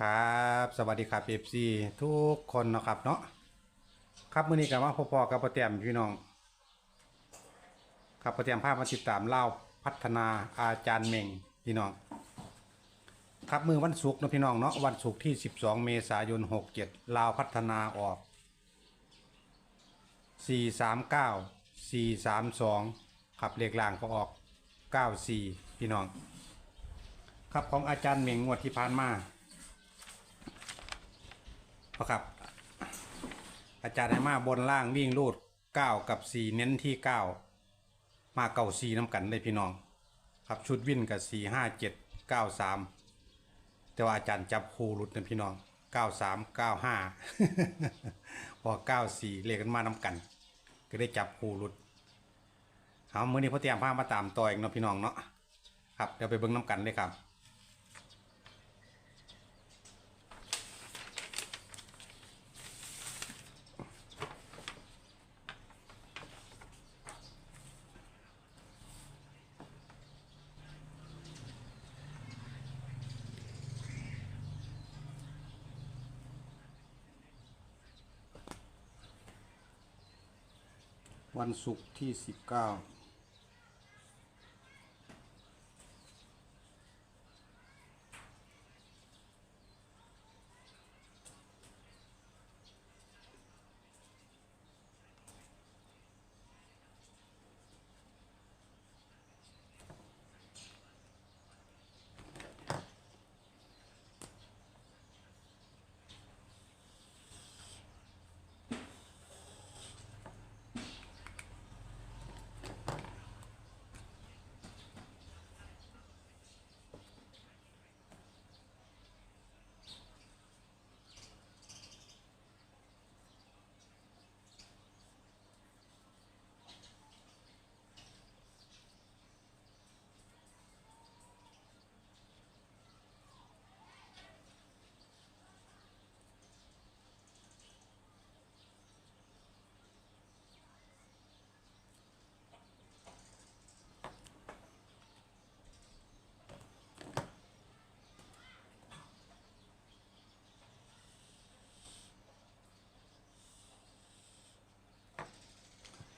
ครับสวัสดีครับเอฟซีทุกคนเนาะครับเนาะครับมื้อนี้ก็มาพอๆกับประเตียมพี่น้องครับประเตียมภาพมาติดตามเล่าพัฒนาอาจารย์เมงพี่น้องครับมือวันศุกร์นะพี่น้องเนาะวันศุกร์ที่ 12 เมษายน 67ลาวพัฒนาออก 439 432ครับเลขล่างก็ออก 94 พี่น้องครับของอาจารย์เมงงวดที่ผ่านมา พอครับ อาจารย์ให้มาบนล่างวิ่งรูดเก้ากับสี่เน้นที่เก้ามาเก่าสี่น้ำกันเลยพี่น้อง ครับชุดวิ่นกับสี่ห้าเจ็ดเก้าสามแต่ว่าอาจารย์จับคูรุดนะพี่น้องเก้าสามเก้าห้าพอเก้าสี่เลขกันมาน้ำกัน ก็ได้จับคูรุดเอามื่อนี้พ่อเตรียมผ้ามาตามต่ออีกเนาะพี่น้องเนาะครับเดี๋ยวไปเบิ้งน้ำกันเลยครับ วันศุกร์ที่ 19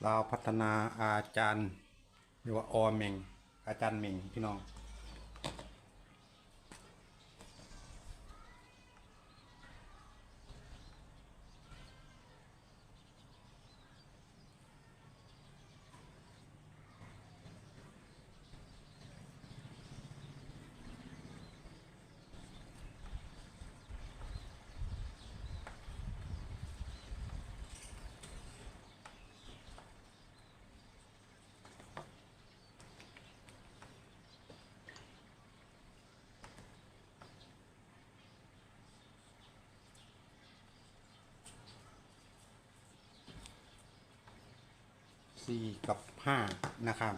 ราพัฒนาอาจารย์เรียกว่าออเมงอาจารย์เมงพี่น้อง สี่กับห้านะครับ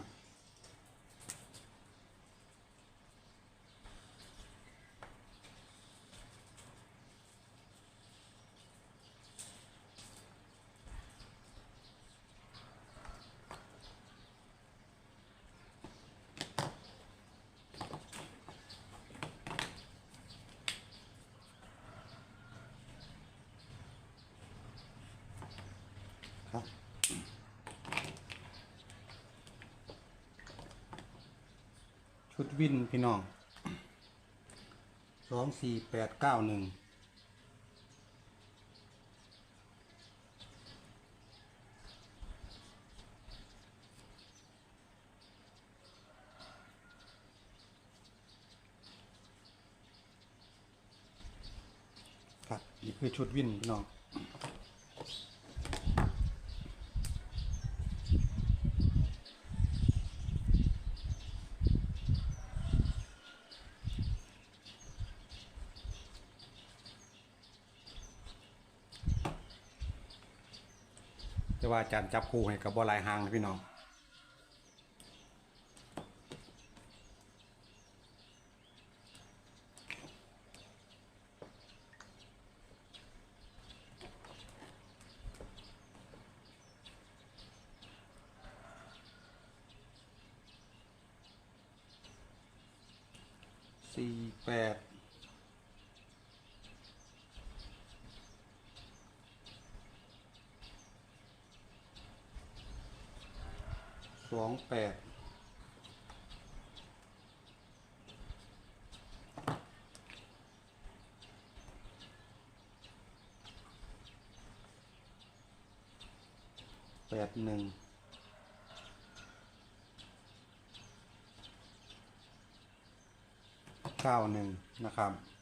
ชุดวินพี่น้องสองสี่แปดเก้าหนึ่งครับนี่คือชุดวินพี่น้อง แต่ว่าอาจารย์จับคู่ให้กับบอลายหางนะพี่น้องสี่แปด สองแปดแปดหนึ่งเก้าหนึ่งนะครับ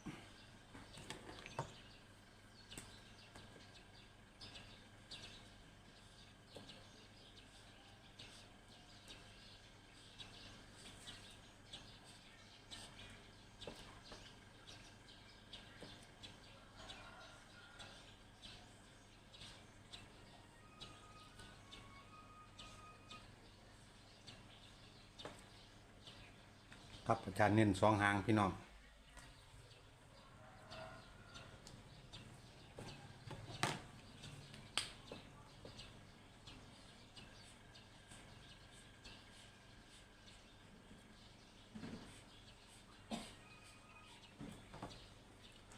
ครับอาจารย์เน้นสองหางพี่น้อง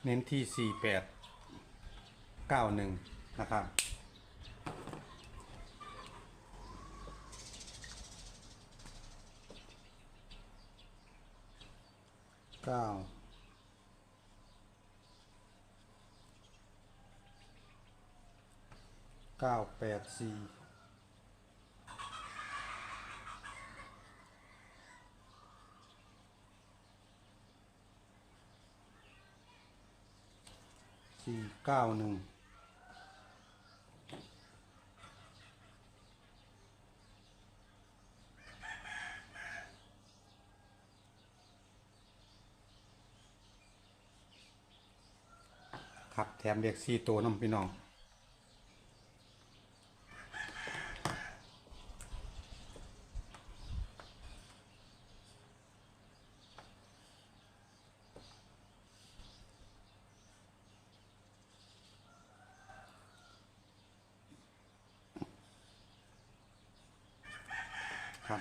เน้นที่สี่แปดเก้าหนึ่งนะครับ เก้าเก้าแปดสี่สี่เก้าหนึ่ง ครับแถมเรียกสี่ตัวน้ำพี่น้องครับ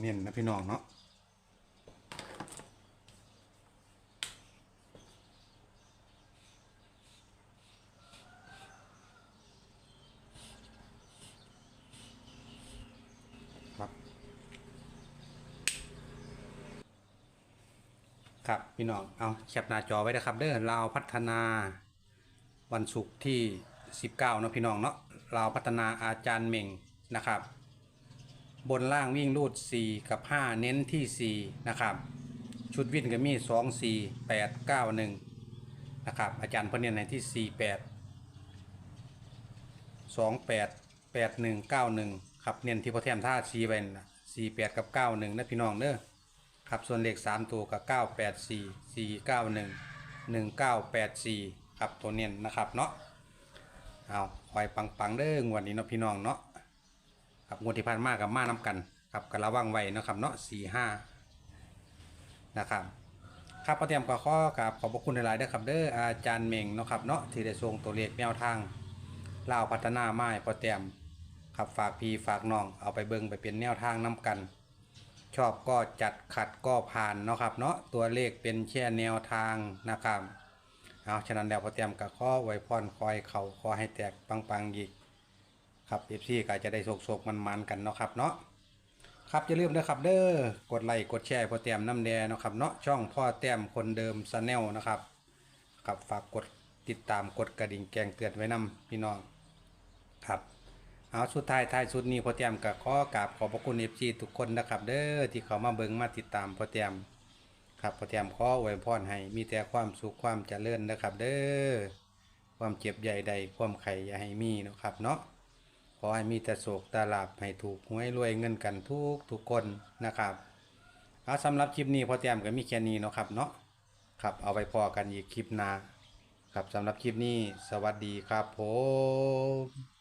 เน้นนะพี่น้องเนาะ ครับพี่น้องเอาแคปหน้าจอไว้นะครับเด้อลาวพัฒนาวันศุกร์ที่ 19เนาะพี่น้องเนาะลาวพัฒนาอาจารย์เม่งนะครับ บนล่างวิ่งรูด 4 กับ 5 เน้นที่ 4 นะครับ ชุดวิ่งก็มี 2 4 8 9 1 นะครับ อาจารย์เพิ่นเน้นในที่ 4 8 2 8 8 1 9 1 ครับเน้นที่พอแทมท่า4ไว้นะ4 8 กับ 9 1นะพี่น้องเด้อ ครับส่วนเลข3ตัวกับ9 8 4 4 9 1 1 9 8 4ครับตัวเน้นนะครับเนาะเอาคอยปังๆเด้องวดนี้เนาะพี่น้องเนาะครับงวดที่ผ่านมากับมาน้ำกันครับกระวังไว้เนาะครับเนาะสี่ห้านะครับครับพอเตรียมก็ข้อกับขอบพระคุณหลายๆเด้อครับเด้ออาจารย์เมงเนาะครับเนาะที่ได้ส่งตัวเลขแนวทางเล่าพัฒนาไม้พอเตรียมครับฝากพี่ฝากน้องเอาไปเบิ่งไปเป็นแนวทางน้กัน ชอบก็จัดขัดก็ผ่านเนาะครับเนาะตัวเลขเป็นแค่แนวทางนะครับเอาฉะนั้นแล้วพอเตรียมกับข้อไว้พรคอยเขาขอให้แตกปังๆอีกครับเอฟซีก็จะได้โศกๆมันๆกันเนาะครับเนาะครับอย่าลืมนะครับเด้อกดไลค์กดแชร์พอแต้มน้ำแดงเนาะครับเนาะช่องพ่อแต้มคนเดิมซาแนลนะครับครับฝากกดติดตามกดกระดิ่งแกงเตือนไว้นำพี่น้องครับ เอาสุดท้ายท้ายสุดนี้พ่อแต้มก็ขอกราบขอบพระคุณเอฟซีทุกคนนะครับ เด้อที่เขามาเบิ่งมาติดตามพ่อแต้มครับพ่อแต้มขออวยพรให้มีแต่ความสุขความเจริญนะครับ เด้อความเจ็บใหญ่ใดความไข่อย่าให้มีนะครับเนาะขอให้มีแต่โศกตาลาบให้ถูกหวยรวยเงินกันทุกทุกคนนะครับเอาสำหรับคลิปนี้พอเตรียมก็มีแค่นี้นะครับเนาะครับเอาไปพอกันอีกคลิปหน้าครับสำหรับคลิปนี้สวัสดีครับผม